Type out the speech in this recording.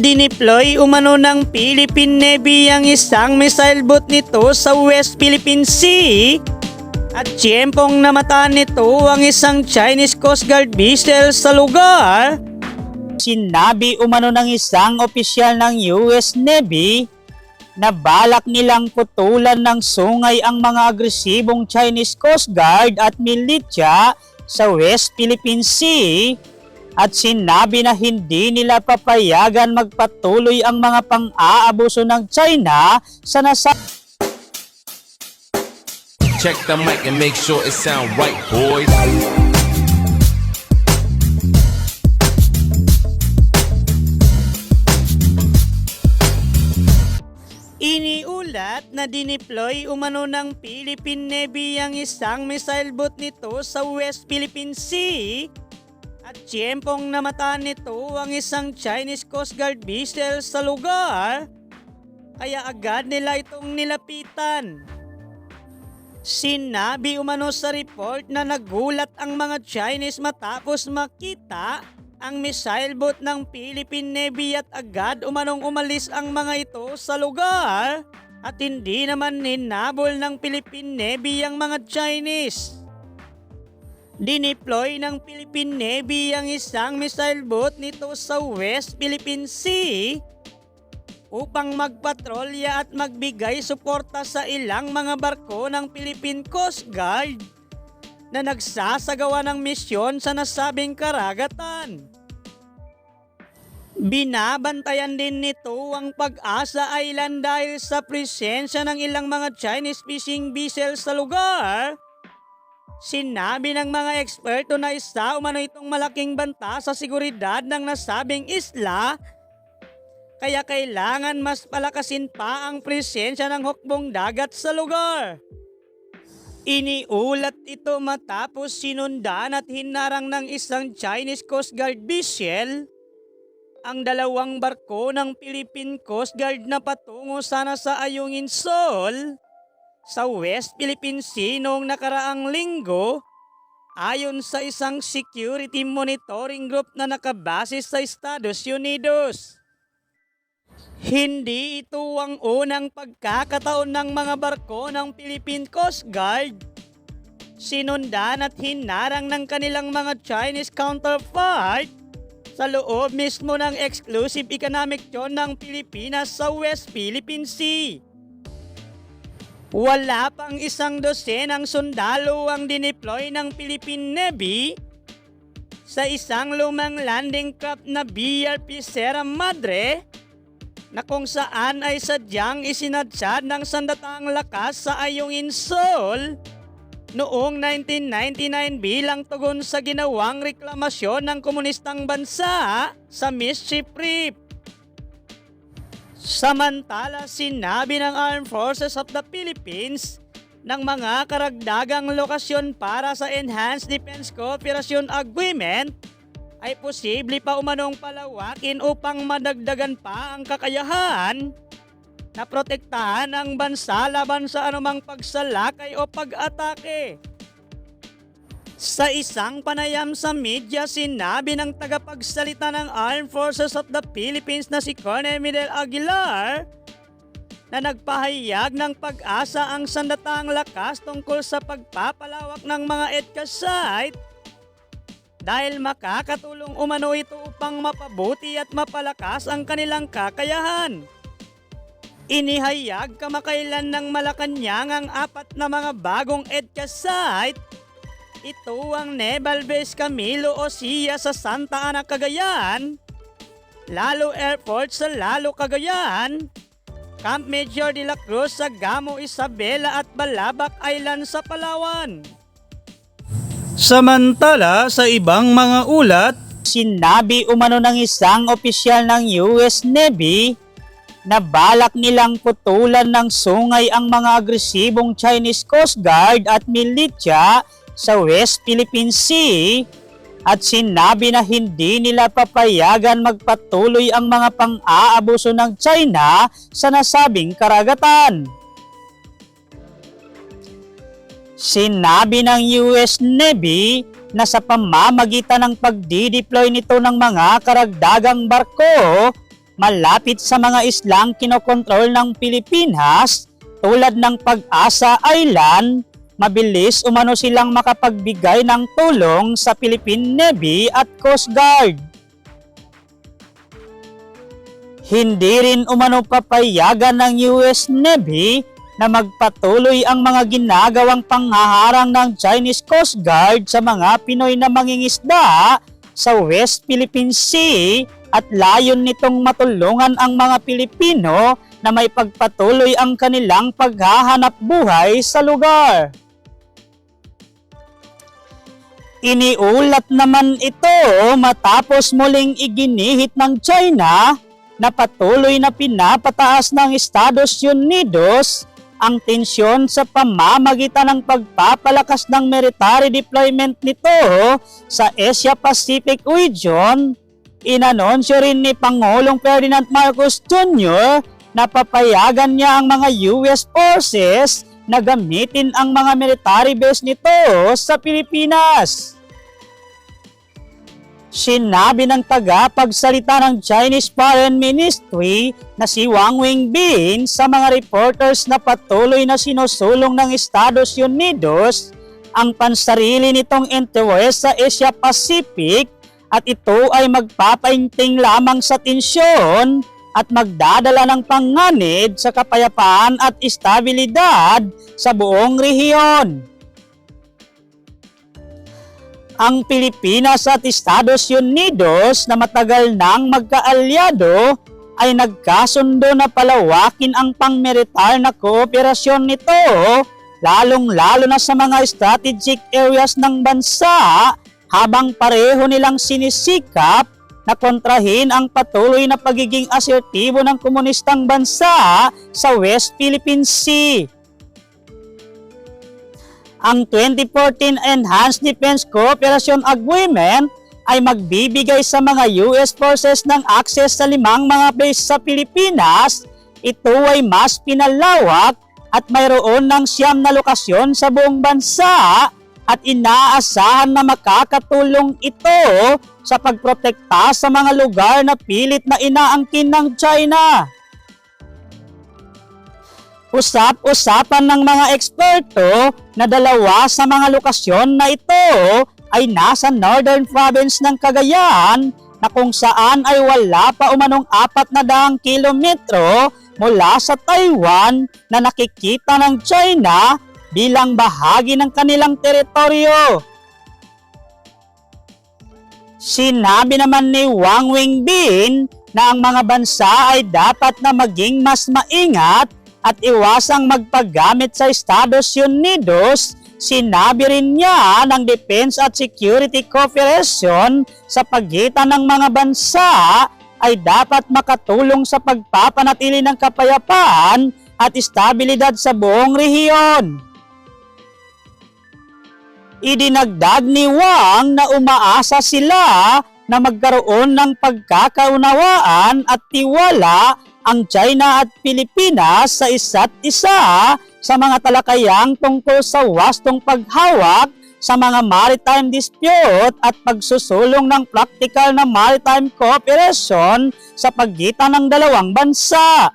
Dineploy umano ng Philippine Navy ang isang missile boat nito sa West Philippine Sea at tiyempong namataan nito ang isang Chinese Coast Guard vessel sa lugar. Sinabi umano ng isang opisyal ng US Navy na balak nilang putulan ng sungay ang mga agresibong Chinese Coast Guard at militia sa West Philippine Sea at sinabi na hindi nila papayagan magpatuloy ang mga pang-aabuso ng China sa nasa Check the mic and make sure it sound right, boys. Iniulat na dineploy umano ng Philippine Navy ang isang missile boat nito sa West Philippine Sea at tiyempong namataan nito ang isang Chinese Coast Guard vessel sa lugar kaya agad nila itong nilapitan. Sinabi umano sa report na nagulat ang mga Chinese matapos makita ang missile boat ng Philippine Navy at agad umanong umalis ang mga ito sa lugar at hindi naman ninabol ng Philippine Navy ang mga Chinese. Dineploy ng Philippine Navy ang isang missile boat nito sa West Philippine Sea upang magpatrolya at magbigay suporta sa ilang mga barko ng Philippine Coast Guard na nagsasagawa ng misyon sa nasabing karagatan. Binabantayan din nito ang Pag-asa Island dahil sa presensya ng ilang mga Chinese fishing vessels sa lugar. Sinabi ng mga eksperto na isa umano itong malaking banta sa seguridad ng nasabing isla kaya kailangan mas palakasin pa ang presensya ng hukbong dagat sa lugar. Iniulat ito matapos sinundan at hinarang ng isang Chinese Coast Guard vessel ang dalawang barko ng Philippine Coast Guard na patungo sana sa Ayungin Sol sa West Philippine Sea noong nakaraang linggo ayon sa isang security monitoring group na nakabase sa Estados Unidos. Hindi ito ang unang pagkakataon ng mga barko ng Philippine Coast Guard. Sinundan at hinarang ng kanilang mga Chinese counterpart sa loob mismo ng exclusive economic zone ng Pilipinas sa West Philippine Sea. Wala pang isang dosenang sundalo ang dineploy ng Philippine Navy sa isang lumang landing craft na BRP Sierra Madre na kung saan ay sadyang isinadsad ng sandatang lakas sa Ayungin Sol noong 1999 bilang tugon sa ginawang reklamasyon ng komunistang bansa sa Mischief Reef. Samantala, sinabi ng Armed Forces of the Philippines ng mga karagdagang lokasyon para sa Enhanced Defense Cooperation Agreement ay posible pa umanong palawakin upang madagdagan pa ang kakayahan na protektahan ang bansa laban sa anumang pagsalakay o pag-atake. Sa isang panayam sa media, sinabi ng tagapagsalita ng Armed Forces of the Philippines na si Colonel Miguel Aguilar na nagpahayag ng pag-asa ang sandatang lakas tungkol sa pagpapalawak ng mga EDCA site dahil makakatulong umano ito upang mapabuti at mapalakas ang kanilang kakayahan. Inihayag kamakailan ng Malacanang ang apat na mga bagong EDCA site ito ang Naval Base Camilo Osia sa Santa Ana, Cagayan, Lalo Airport sa Lalo, Cagayan, Camp Major de la Cruz sa Gamo Isabela at Balabac Island sa Palawan. Samantala sa ibang mga ulat, sinabi umano ng isang opisyal ng US Navy na balak nilang putulan ng sungay ang mga agresibong Chinese Coast Guard at militia sa West Philippine Sea at sinabi na hindi nila papayagan magpatuloy ang mga pang-aabuso ng China sa nasabing karagatan. Sinabi ng US Navy na sa pamamagitan ng pagdideploy nito ng mga karagdagang barko malapit sa mga islang kinokontrol ng Pilipinas tulad ng Pag-asa Island, mabilis umano silang makapagbigay ng tulong sa Philippine Navy at Coast Guard. Hindi rin umano papayagan ng US Navy na magpatuloy ang mga ginagawang panghaharang ng Chinese Coast Guard sa mga Pinoy na mangingisda sa West Philippine Sea at layon nitong matulungan ang mga Pilipino na may pagpatuloy ang kanilang paghahanap buhay sa lugar. Iniulat naman ito matapos muling iginihit ng China na patuloy na pinapataas ng Estados Unidos ang tensyon sa pamamagitan ng pagpapalakas ng military deployment nito sa Asia Pacific region. Inanunsyo rin ni Pangulong Ferdinand Marcos Jr. na papayagan niya ang mga US forces na gamitin ang mga military base nito sa Pilipinas. Sinabi ng tagapagsalita ng Chinese Foreign Ministry na si Wang Wenbin sa mga reporters na patuloy na sinusulong ng Estados Unidos ang pansarili nitong interest sa Asia Pacific at ito ay magpapainting lamang sa tensyon at magdadala ng panganib sa kapayapaan at estabilidad sa buong rehiyon. Ang Pilipinas at Estados Unidos na matagal nang magkaalyado ay nagkasundo na palawakin ang pangmilitar na kooperasyon nito lalong-lalo na sa mga strategic areas ng bansa habang pareho nilang sinisikap na kontrahin ang patuloy na pagiging asertibo ng komunistang bansa sa West Philippine Sea ang 2014 Enhanced Defense Cooperation Agreement ay magbibigay sa mga US forces ng access sa limang mga base sa Pilipinas. Ito ay mas pinalawak at mayroon ng siyam na lokasyon sa buong bansa at inaasahan na makakatulong ito sa pagprotekta sa mga lugar na pilit na inaangkin ng China. Usap-usapan ng mga eksperto na dalawa sa mga lokasyon na ito ay nasa northern province ng Cagayan na kung saan ay wala pa umanong apat na daang kilometro mula sa Taiwan na nakikita ng China bilang bahagi ng kanilang teritoryo. Sinabi naman ni Wang Wenbin na ang mga bansa ay dapat na maging mas maingat at iwasang magpagamit sa Estados Unidos, sinabi rin niya ng Defense at Security Cooperation sa pagitan ng mga bansa ay dapat makatulong sa pagpapanatili ng kapayapaan at estabilidad sa buong rehiyon. Idinagdag ni Wang na umaasa sila na magkaroon ng pagkakaunawaan at tiwala ang China at Pilipinas sa isa't isa sa mga talakayang tungkol sa wastong paghawak sa mga maritime dispute at pagsusulong ng praktikal na maritime cooperation sa pagitan ng dalawang bansa.